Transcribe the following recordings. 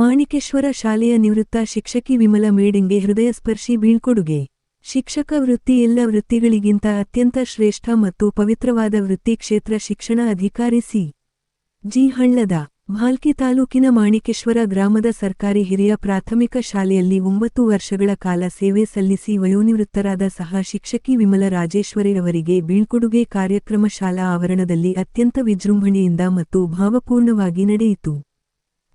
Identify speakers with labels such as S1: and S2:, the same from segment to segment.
S1: ಮಾಣಿಕೇಶ್ವರ ಶಾಲೆಯ ನಿವೃತ್ತ ಶಿಕ್ಷಕಿ ವಿಮಲ ಮೇಡಿಂಗೆ ಹೃದಯಸ್ಪರ್ಶಿ ಬೀಳ್ಕೊಡುಗೆ. ಶಿಕ್ಷಕ ವೃತ್ತಿ ಎಲ್ಲ ವೃತ್ತಿಗಳಿಗಿಂತ ಅತ್ಯಂತ ಶ್ರೇಷ್ಠ ಮತ್ತು ಪವಿತ್ರವಾದ ವೃತ್ತಿ ಕ್ಷೇತ್ರ ಶಿಕ್ಷಣ ಅಧಿಕಾರಿ ಸಿ. ಜಿ. ಹಳ್ಳದ, ಭಾಲ್ಕಿ ತಾಲೂಕಿನ ಮಾಣಿಕೇಶ್ವರ ಗ್ರಾಮದ ಸರ್ಕಾರಿ ಹಿರಿಯ ಪ್ರಾಥಮಿಕ ಶಾಲೆಯಲ್ಲಿ ಒಂಬತ್ತು ವರ್ಷಗಳ ಕಾಲ ಸೇವೆ ಸಲ್ಲಿಸಿ ವಯೋನಿವೃತ್ತರಾದ ಸಹ ಶಿಕ್ಷಕಿ ವಿಮಲ ರಾಜೇಶ್ವರಿಯವರಿಗೆ ಬೀಳ್ಕೊಡುಗೆ ಕಾರ್ಯಕ್ರಮ ಶಾಲಾ ಆವರಣದಲ್ಲಿ ಅತ್ಯಂತ ವಿಜೃಂಭಣೆಯಿಂದ ಮತ್ತು ಭಾವಪೂರ್ಣವಾಗಿ ನಡೆಯಿತು.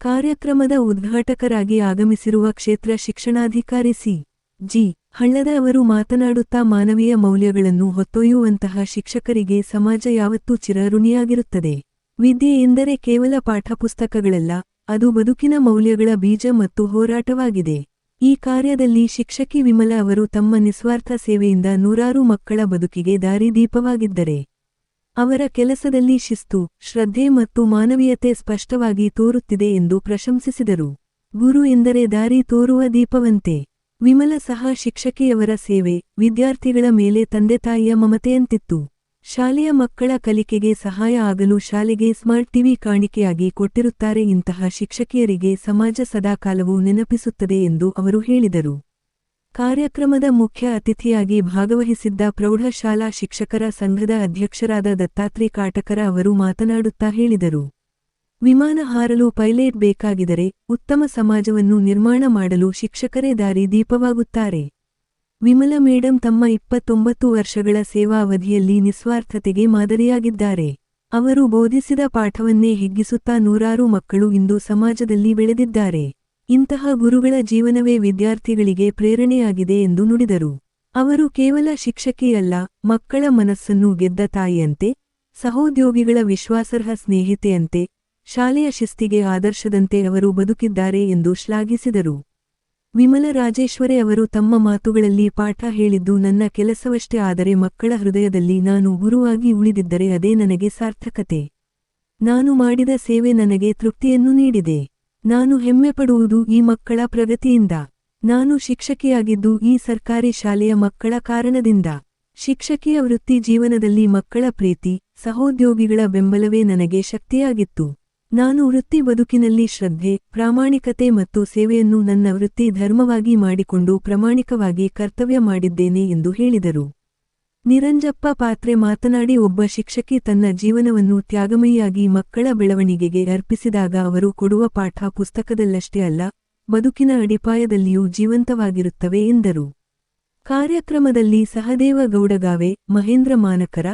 S1: ಕಾರ್ಯಕ್ರಮದ ಉದ್ಘಾಟಕರಾಗಿ ಆಗಮಿಸಿರುವ ಕ್ಷೇತ್ರ ಶಿಕ್ಷಣಾಧಿಕಾರಿ ಸಿ. ಜಿ. ಹಳ್ಳದ ಅವರು ಮಾತನಾಡುತ್ತಾ ಮಾನವೀಯ ಮೌಲ್ಯಗಳನ್ನು ಹೊತ್ತೊಯ್ಯುವಂತಹ ಶಿಕ್ಷಕರಿಗೆ ಸಮಾಜ ಯಾವತ್ತೂ ಚಿರಋಣಿಯಾಗಿರುತ್ತದೆ ವಿದ್ಯೆ ಎಂದರೆ ಕೇವಲ ಪಾಠಪುಸ್ತಕಗಳಲ್ಲ ಅದು ಬದುಕಿನ ಮೌಲ್ಯಗಳ ಬೀಜ ಮತ್ತು ಹೋರಾಟವಾಗಿದೆ. ಈ ಕಾರ್ಯದಲ್ಲಿ ಶಿಕ್ಷಕಿ ವಿಮಲ ಅವರು ತಮ್ಮ ನಿಸ್ವಾರ್ಥ ಸೇವೆಯಿಂದ ನೂರಾರು ಮಕ್ಕಳ ಬದುಕಿಗೆ ದಾರಿದೀಪವಾಗಿದ್ದರೆ. ಅವರ ಕೆಲಸದಲ್ಲಿ ಶಿಸ್ತು, ಶ್ರದ್ಧೆ ಮತ್ತು ಮಾನವೀಯತೆ ಸ್ಪಷ್ಟವಾಗಿ ತೋರುತ್ತಿದೆ ಎಂದು ಪ್ರಶಂಸಿಸಿದರು. ಗುರು ಎಂದರೆ ದಾರಿ ತೋರುವ ದೀಪವಂತೆ. ವಿಮಲ ಸಹ ಶಿಕ್ಷಕಿಯವರ ಸೇವೆ, ವಿದ್ಯಾರ್ಥಿಗಳ ಮೇಲೆ ತಂದೆತಾಯಿಯ ಮಮತೆಯಂತಿತ್ತು. ಶಾಲೆಯ ಮಕ್ಕಳ ಕಲಿಕೆಗೆ ಸಹಾಯ ಆಗಲು ಶಾಲೆಗೆ ಸ್ಮಾರ್ಟ್ ಟಿವಿ ಕಾಣಿಕೆಯಾಗಿ ಕೊಟ್ಟಿರುತ್ತಾರೆ ಇಂತಹ ಶಿಕ್ಷಕಿಯರಿಗೆ ಸಮಾಜ ಸದಾಕಾಲವೂ ನೆನಪಿಸುತ್ತದೆ ಎಂದು ಅವರು ಹೇಳಿದರು. ಕಾರ್ಯಕ್ರಮದ ಮುಖ್ಯ ಅತಿಥಿಯಾಗಿ ಭಾಗವಹಿಸಿದ್ದ ಪ್ರೌಢಶಾಲಾ ಶಿಕ್ಷಕರ ಸಂಘದ ಅಧ್ಯಕ್ಷರಾದ ದತ್ತಾತ್ರಿ ಕಾಟಕರ ಅವರು ಮಾತನಾಡುತ್ತಾ ಹೇಳಿದರು. ವಿಮಾನ ಹಾರಲು ಪೈಲಟ್ ಬೇಕಾಗಿದರೆ ಉತ್ತಮ ಸಮಾಜವನ್ನು ನಿರ್ಮಾಣ ಮಾಡಲು ಶಿಕ್ಷಕರೇ ದಾರಿ ದೀಪವಾಗುತ್ತಾರೆ. ವಿಮಲ ಮೇಡಂ ತಮ್ಮ ಇಪ್ಪತ್ತೊಂಬತ್ತು ವರ್ಷಗಳ ಸೇವಾ ಅವಧಿಯಲ್ಲಿ ನಿಸ್ವಾರ್ಥತೆಗೆ ಮಾದರಿಯಾಗಿದ್ದಾರೆ. ಅವರು ಬೋಧಿಸಿದ ಪಾಠವನ್ನೇ ಹಿಗ್ಗಿಸುತ್ತಾ ನೂರಾರು ಮಕ್ಕಳು ಇಂದು ಸಮಾಜದಲ್ಲಿ ಬೆಳೆದಿದ್ದಾರೆ. ಇಂತಹ ಗುರುಗಳ ಜೀವನವೇ ವಿದ್ಯಾರ್ಥಿಗಳಿಗೆ ಪ್ರೇರಣೆಯಾಗಿದೆ ಎಂದು ನುಡಿದರು. ಅವರು ಕೇವಲ ಶಿಕ್ಷಕಿಯಲ್ಲ ಮಕ್ಕಳ ಮನಸ್ಸನ್ನು ಗೆದ್ದ ತಾಯಿಯಂತೆ, ಸಹೋದ್ಯೋಗಿಗಳ ವಿಶ್ವಾಸಾರ್ಹ ಸ್ನೇಹಿತೆಯಂತೆ, ಶಾಲೆಯ ಶಿಸ್ತಿಗೆ ಆದರ್ಶದಂತೆ ಅವರು ಬದುಕಿದ್ದಾರೆ ಎಂದು ಶ್ಲಾಘಿಸಿದರು. ವಿಮಲ ರಾಜೇಶ್ವರಿ ಅವರು ತಮ್ಮ ಮಾತುಗಳಲ್ಲಿ ಪಾಠ ಹೇಳಿದ್ದು, ನನ್ನ ಕೆಲಸವಷ್ಟೇ ಆದರೆ ಮಕ್ಕಳ ಹೃದಯದಲ್ಲಿ ನಾನು ಗುರುವಾಗಿ ಉಳಿದಿದ್ದರೆ ಅದೇ ನನಗೆ ಸಾರ್ಥಕತೆ. ನಾನು ಮಾಡಿದ ಸೇವೆ ನನಗೆ ತೃಪ್ತಿಯನ್ನು ನೀಡಿದೆ. ನಾನು ಹೆಮ್ಮೆಪಡುವುದು ಈ ಮಕ್ಕಳ ಪ್ರಗತಿಯಿಂದ. ನಾನು ಶಿಕ್ಷಕಿಯಾಗಿದ್ದು ಈ ಸರ್ಕಾರಿ ಶಾಲೆಯ ಮಕ್ಕಳ ಕಾರಣದಿಂದ. ಶಿಕ್ಷಕಿಯ ವೃತ್ತಿ ಜೀವನದಲ್ಲಿ ಮಕ್ಕಳ ಪ್ರೀತಿ, ಸಹೋದ್ಯೋಗಿಗಳ ಬೆಂಬಲವೇ ನನಗೆ ಶಕ್ತಿಯಾಗಿತ್ತು. ನಾನು ವೃತ್ತಿ ಬದುಕಿನಲ್ಲಿ ಶ್ರದ್ಧೆ, ಪ್ರಾಮಾಣಿಕತೆ ಮತ್ತು ಸೇವೆಯನ್ನು ನನ್ನ ವೃತ್ತಿ ಧರ್ಮವಾಗಿ ಮಾಡಿಕೊಂಡು ಪ್ರಾಮಾಣಿಕವಾಗಿ ಕರ್ತವ್ಯ ಮಾಡಿದ್ದೇನೆ ಎಂದು ಹೇಳಿದರು. ನಿರಂಜಪ್ಪ ಪಾತ್ರೆ ಮಾತನಾಡಿ ಒಬ್ಬ ಶಿಕ್ಷಕಿ ತನ್ನ ಜೀವನವನ್ನು ತ್ಯಾಗಮಯಿಯಾಗಿ ಮಕ್ಕಳ ಬೆಳವಣಿಗೆಗೆ ಅರ್ಪಿಸಿದಾಗ ಅವರು ಕೊಡುವ ಪಾಠ ಪುಸ್ತಕದಲ್ಲಷ್ಟೇ ಅಲ್ಲ, ಬದುಕಿನ ಅಡಿಪಾಯದಲ್ಲಿಯೂ ಜೀವಂತವಾಗಿರುತ್ತವೆ ಎಂದರು. ಕಾರ್ಯಕ್ರಮದಲ್ಲಿ ಸಹದೇವ ಗೌಡಗಾವೆ ಮಹೇಂದ್ರ ಮಾನಕರ,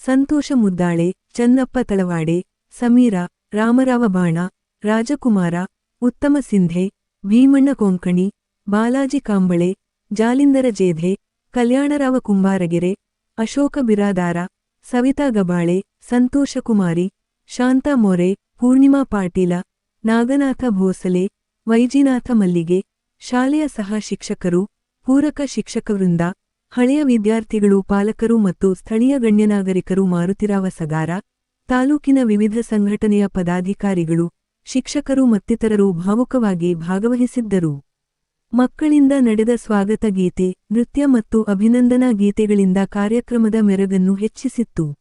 S1: ಸಂತೋಷ ಮುದ್ದಾಳೆ, ಚನ್ನಪ್ಪ ತಳವಾಡೆ, ಸಮೀರ, ರಾಮರಾವ ಬಾಣ, ರಾಜಕುಮಾರ, ಉತ್ತಮ ಸಿಂಧೆ, ಭೀಮಣ್ಣ ಕೊಂಕಣಿ, ಬಾಲಾಜಿ ಕಾಂಬಳೆ, ಜಾಲಿಂದರ ಜೇಧೆ, ಕಲ್ಯಾಣರಾವ ಕುಂಬಾರಗೆರೆ ಅಶೋಕ ಬಿರಾದಾರ, ಸವಿತಾ ಗಬಾಳೆ, ಸಂತೋಷ ಕುಮಾರಿ, ಶಾಂತಾ ಮೊರೆ, ಪೂರ್ಣಿಮಾ ಪಾಟೀಲ, ನಾಗನಾಥ ಭೋಸಲೆ, ವೈಜಿನಾಥ ಮಲ್ಲಿಗೆ, ಶಾಲೆಯ ಸಹ ಶಿಕ್ಷಕರು, ಪೂರಕ ಶಿಕ್ಷಕವೃಂದ, ಹಳೆಯ ವಿದ್ಯಾರ್ಥಿಗಳು, ಪಾಲಕರು ಮತ್ತು ಸ್ಥಳೀಯ ಗಣ್ಯನಾಗರಿಕರು ಮಾರುತಿರಾವ ಸಗಾರ, ತಾಲೂಕಿನ ವಿವಿಧ ಸಂಘಟನೆಯ ಪದಾಧಿಕಾರಿಗಳು, ಶಿಕ್ಷಕರು ಮತ್ತಿತರರು ಭಾವುಕವಾಗಿ ಭಾಗವಹಿಸಿದ್ದರು. ಮಕ್ಕಳಿಂದ ನಡೆದ ಸ್ವಾಗತ ಗೀತೆ, ನೃತ್ಯ ಮತ್ತು ಅಭಿನಂದನಾ ಗೀತೆಗಳಿಂದ ಕಾರ್ಯಕ್ರಮದ ಮೆರಗನ್ನು ಹೆಚ್ಚಿಸಿತ್ತು.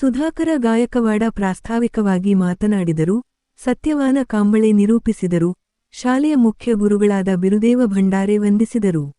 S1: ಸುಧಾಕರ ಗಾಯಕವಾಡ ಪ್ರಾಸ್ತಾವಿಕವಾಗಿ ಮಾತನಾಡಿದರು, ಸತ್ಯವಾನ ಕಾಂಬಳೆ ನಿರೂಪಿಸಿದರು, ಶಾಲೆಯ ಮುಖ್ಯ ಗುರುಗಳಾದ ಬಿರುದೇವ ಭಂಡಾರೆ ವಂದಿಸಿದರು.